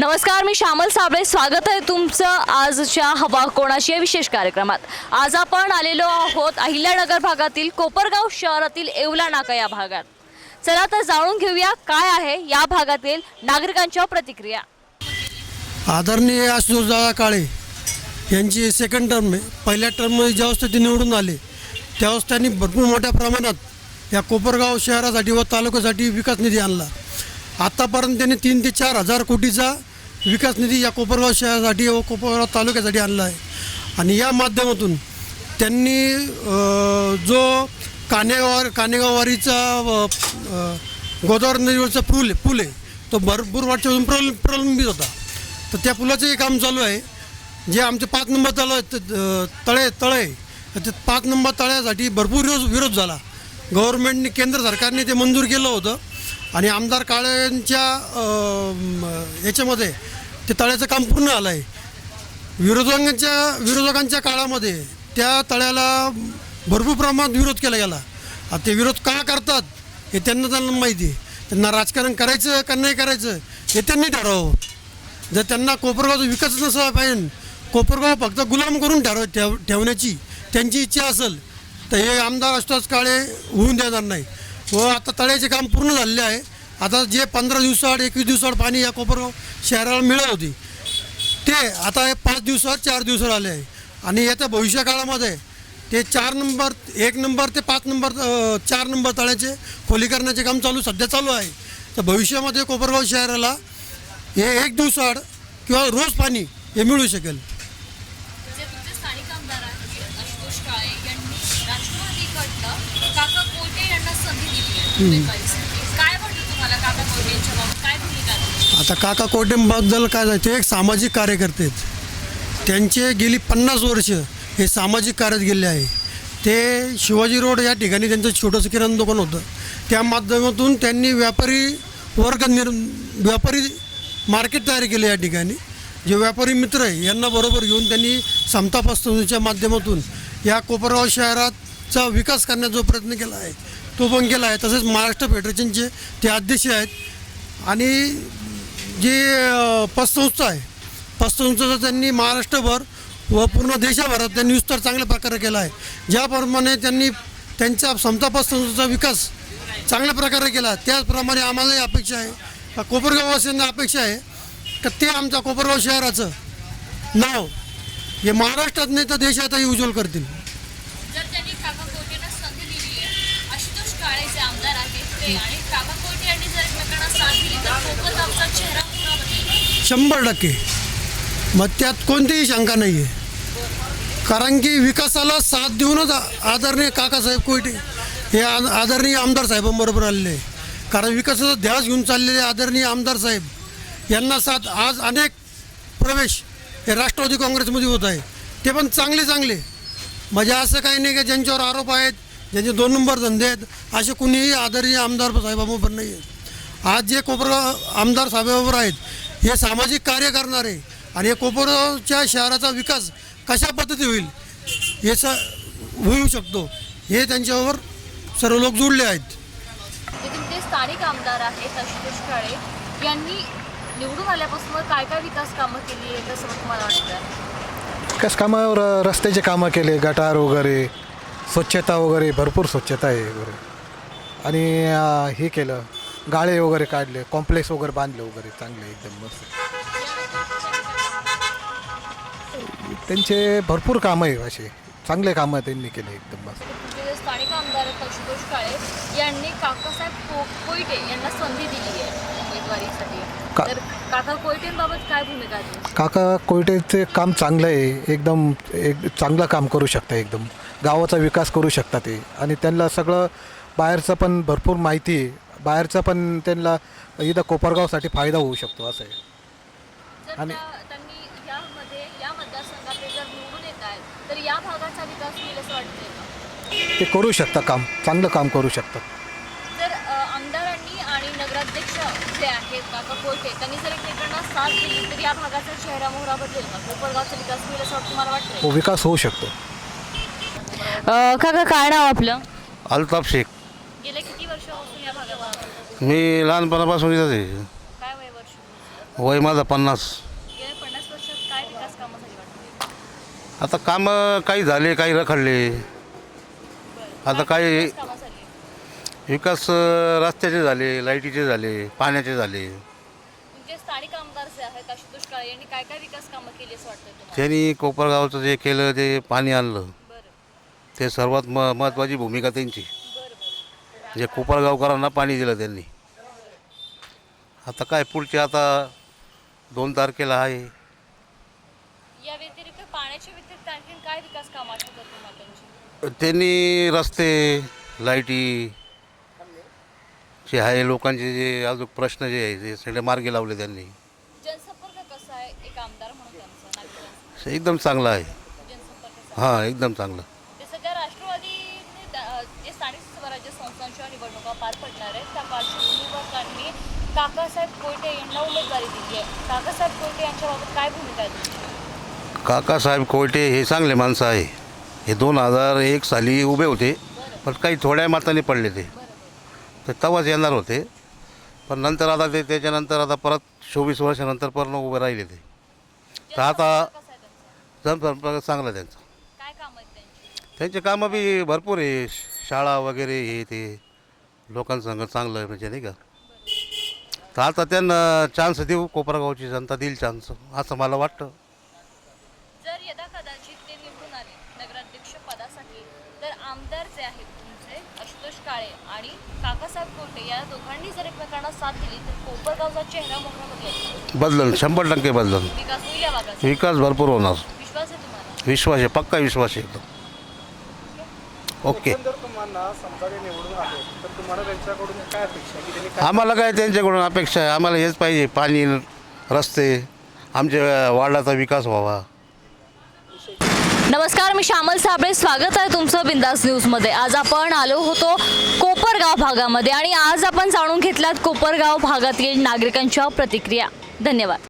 नमस्कार मी श्यामल साबळे. स्वागत आहे तुमचं आजच्या हवा कोणाशी या विशेष कार्यक्रमात. आज आपण आलेलो आहोत अहिल्यानगर भागातील कोपरगाव शहरातील येवला नाका या भागात. चला तर जाणून घेऊया काय आहे या भागातील नागरिकांच्या प्रतिक्रिया. आदरणीय आशुतोषदादा काळे यांची सेकंड टर्म आहे. पहिल्या टर्ममध्ये ज्यावेळेस ते निवडून आले त्यावेळेस त्यांनी भरपूर मोठ्या प्रमाणात या कोपरगाव शहरासाठी व तालुक्यासाठी विकास निधी आणला. आत्तापर्यंत त्यांनी तीन ते चार हजार कोटीचा विकास निधी या कोपरगाव शहरासाठी व कोपरगाव तालुक्यासाठी आणला आहे. आणि या माध्यमातून त्यांनी जो कानेगाव कानेगाववारीचा अ, गोदावरी नदीवरचा पूल पूल आहे तो भरपूर वाटच्यापासून प्रल प्रलंबित होता. तर त्या पुलाचंही काम चालू आहे. जे आमचे पाच नंबर तळ तळे तळे ते पाच नंबर तळ्यासाठी भरपूर विरोध विरोध झाला. गव्हर्मेंटने केंद्र सरकारने ते मंजूर केलं होतं. आणि आमदार काळेंच्या याच्यामध्ये ते तळ्याचं काम पूर्ण आलं आहे विरोधकांच्या विरोधकांच्या काळामध्ये त्या तळ्याला भरपूर प्रमाणात विरोध केला गेला. आता ते विरोध का करतात हे त्यांना त्यांना माहिती आहे. त्यांना राजकारण करायचं का नाही करायचं हे त्यांनी ठरवावं. जर त्यांना कोपरगाव विकास नसावा पाहिजे कोपरगाव फक्त गुलाम करून ठरव ठेव ठेवण्याची त्यांची इच्छा असेल तर हे आमदार अष्टाच काळे होऊन देणार नाही. व आता तळ्याचे काम पूर्ण झालेले आहे. आता जे पंधरा दिवसाआड एकवीस दिवसाआड पाणी या कोपरगाव शहराला मिळत होती ते आता हे पाच दिवसावर चार दिवसावर आले आहे. आणि येत्या भविष्य काळामध्ये ते चार नंबर एक नंबर ते पाच नंबर चार नंबर तळ्याचे खोलीकरणाचे काम चालू सध्या चालू आहे. तर भविष्यामध्ये कोपरगाव शहराला हे एक दिवसाआड किंवा रोज पाणी हे मिळू शकेल. जे तुमचे स्थानिक आमदार आहेत आशुतोष काळे यांनी राष्ट्रवादीकडनं काका कोटे यांना संधी दिली आता? काका कोटेंबद्दल काय झालं ते एक सामाजिक कार्यकर्ते आहेत. त्यांचे गेली पन्नास वर्ष हे सामाजिक कार्यात गेले आहे. ते शिवाजी रोड या ठिकाणी त्यांचं छोटंसं किराणा दुकान होतं. त्या माध्यमातून त्यांनी व्यापारी वर्ग निर् व्यापारी मार्केट तयार केले या ठिकाणी. जे व्यापारी मित्र आहे यांना बरोबर घेऊन त्यांनी समता पसरवण्याच्या माध्यमातून या कोपरगाव शहराचा विकास करण्याचा प्रयत्न केला आहे तो पण केला आहे. तसेच महाराष्ट्र फेडरेशनचे ते अध्यक्ष आहेत. आणि जे पतसंस्था आहे पतसंस्थेचा त्यांनी महाराष्ट्रभर व पूर्ण देशभरात त्यांनी विस्तार चांगल्या प्रकारे केला आहे. ज्याप्रमाणे त्यांनी त्यांच्या समता पतसंस्थेचा विकास चांगल्या प्रकारे केला. त्याचप्रमाणे आम्हालाही अपेक्षा आहे. का कोपरगाववासियांना अपेक्षा आहे. का ते आमच्या कोपरगाव शहराचं नाव हे महाराष्ट्रात नाही तर देशातही उज्ज्वल करतील. बदलेल शंभर टक्के. मग त्यात कोणतीही शंका नाही आहे कारण की विकासाला साथ देऊनच आदरणीय काकासाहेब कोयटे हे आदरणीय आमदार साहेबांबरोबर आलेले आहे. कारण विकासाचा ध्यास घेऊन चाललेले आदरणीय आमदार साहेब यांना साथ आज अनेक प्रवेश हे राष्ट्रवादी काँग्रेसमध्ये होत आहे. ते पण चांगले चांगले. म्हणजे असं काही नाही का ज्यांच्यावर आरोप आहेत ज्यांचे दोन नंबर धंदे आहेत असे कुणीही आदरणीय आमदार साहेबांबरोबर नाही आहेत आज जे कोपरगाव आमदार साहेबाबरोबर आहेत हे सामाजिक कार्य करणारे आणि हे कोपरगावच्या शहराचा विकास कशा पद्धती होईल हे स होऊ शकतो हे त्यांच्यावर सर्व लोक जुळले आहेत. ते स्थानिक आमदार आहेत आशुतोष काळे. यांनी निवडून आल्यापासून काय काय विकास कामं केली आहे असं तुम्हाला वाटतं? विकास कामावर रस्त्याचे कामं केले गटार वगैरे. स्वच्छता वगैरे भरपूर स्वच्छता आहे वगैरे. आणि अ, हे केलं गाळे वगैरे काढले कॉम्प्लेक्स वगैरे बांधले वगैरे चांगले एकदम मस्त. त्यांचे भरपूर कामं आहे असे. चांगले कामं त्यांनी केले एकदम मस्त. जे स्थानिक आमदार आहेत आशुतोष काळे यांनी काकासाहेब को कोयटे यांना संधी दिली आहे उमेदवारीसाठी. का- तर काका कोयटेंबाबत काय भूमिका आहे तुमची? काका कोयटेचे काम चांगलं आहे. एकदम एक चांगलं काम करू शकता एकदम. गावाचा विकास करू शकता ते. आणि त्यांना सगळं बाहेरचं पण भरपूर माहिती आहे. बाहेरचं पण त्यांना इथं कोपरगावसाठी फायदा होऊ शकतो असं आहे. जर आणि- त्या- त्यांनी यामध्ये या मतदारसंघात ते जर निवडून येत आहेत तर या भागाचा विकास होईल असं वाटतंय का? ते करू शकता काम. चांगलं काम करू शकतात. नगराध्यक्ष जे आहेत काका कोयटे त्यांनी जर एकमेकांना साथ दिली तर या भागाचा चेहरा मोहरा बदलेल का? कोपरगावचा विकास होईल असं तुम्हाला वाटतंय? हो विकास होऊ शकतो. काका काय नाव आपलं? अल्ताफ शेख. गेल्या किती वर्षापासून या भागात? मी लहानपणापासून इथंच आहे. काय वय वर्ष? वय माझा पन्नास. गेल्या पन्नास वर्षात काय विकास कामं झाली वाटतं? आता कामं काही झाले काही रखडले. आता काही विकास अं, रस्त्याचे झाले लाईटीचे झाले पाण्याचे झाले. तुमचे स्थानिक आमदार जे आहेत आशुतोष काळे यांनी काय काय विकास कामं केली असं वाटतं तुम्हाला? त्यांनी कोपरगावचं जे केलं ते पाणी आणलं. बरं. ते सर्वात म महत्त्वाची भूमिका त्यांची. बरं बरं. जे कोपरगावकरांना पाणी दिलं त्यांनी. आता काय पुढचे आता दोन तारखेला आहे. या व्यतिरिक्त पाण्याच्या व्यतिरिक्त आणखीन काय विकास कामं आठवतात तुम्हाला त्यांची? त्यांनी रस्ते लाईटी जे आहे लोकांचे जे अजून प्रश्न जे आहे ते सगळे मार्गी लावले त्यांनी. जनसंपर्क कसा आहे? एक आमदार म्हणून त्यांचा नागरिकांचा ते एकदम चांगलं आहे. जनसंपर्क हां एकदम चांगलं. ते सध्या राष्ट्रवादीने दा- जे स्थानिक स्वराज्य संस्थांच्या निवडणुका पार पडणार आहेत त्या पार्श्वभूमीवर त्यांनी काकासाहेब कोयटे यांना उमेदवारी दिली आहे. काकासाहेब कोयटे यांच्याबाबत काय भूमिका आहे तुमची? काकासाहेब कोयटे हे चांगले माणसं आहे. हे दोन हजार एक साली उभे होते पण काही थोड्या माताने पडले ते. तर तेव्हाच येणार होते. पण नंतर आता ते त्याच्यानंतर आता परत चोवीस वर्षानंतर परत उभे राहिले ते. तर आता जनसंपर्क चांगला त्यांचा. काय काम आहेत त्यांची? त्यांचे कामं बी भरपूर आहे. शाळा वगैरे हे ते. लोकांसंग चांगलं म्हणजे नाही का? तर आता त्यांना चान्स देऊ. कोपरागावची जनता देईल चान्स असं मला वाटतं जर यदा कदाचित ते निवडून आले नगराध्यक्ष पदासाठी तर आमदार जे आहेत तुमचे आशुतोष काळे आणि काकासाहेब कोटे या दोघांनी जर एकमेकांना साथ दिली तर कोपरगावचा चेहरा मोहरा बदलेल बदलन शंभर टक्के बदलन विकास होईल या भागाचा? विकास भरपूर होणार. विश्वास आहे तुम्हाला? विश्वास आहे पक्का विश्वास आहे एकदम. ओके. जर तुम्हाला समजा ते निवडून आले तर तुम्हाला त्यांच्याकडून काय अपेक्षा आहे? की त्यांनी काय आम्हाला काय त्यांच्याकडून अपेक्षा आहे? आम्हाला हेच पाहिजे पाणी रस्ते आमच्या वार्डाचा विकास व्हावा. नमस्कार मी श्यामल साबळे. स्वागत आहे तुमचं बिंदास न्यूजमध्ये. आज आपण आलो होतो कोपरगाव भागामध्ये आणि आज आपण जाणून घेतल्यात कोपरगाव भागातील नागरिकांच्या प्रतिक्रिया. धन्यवाद.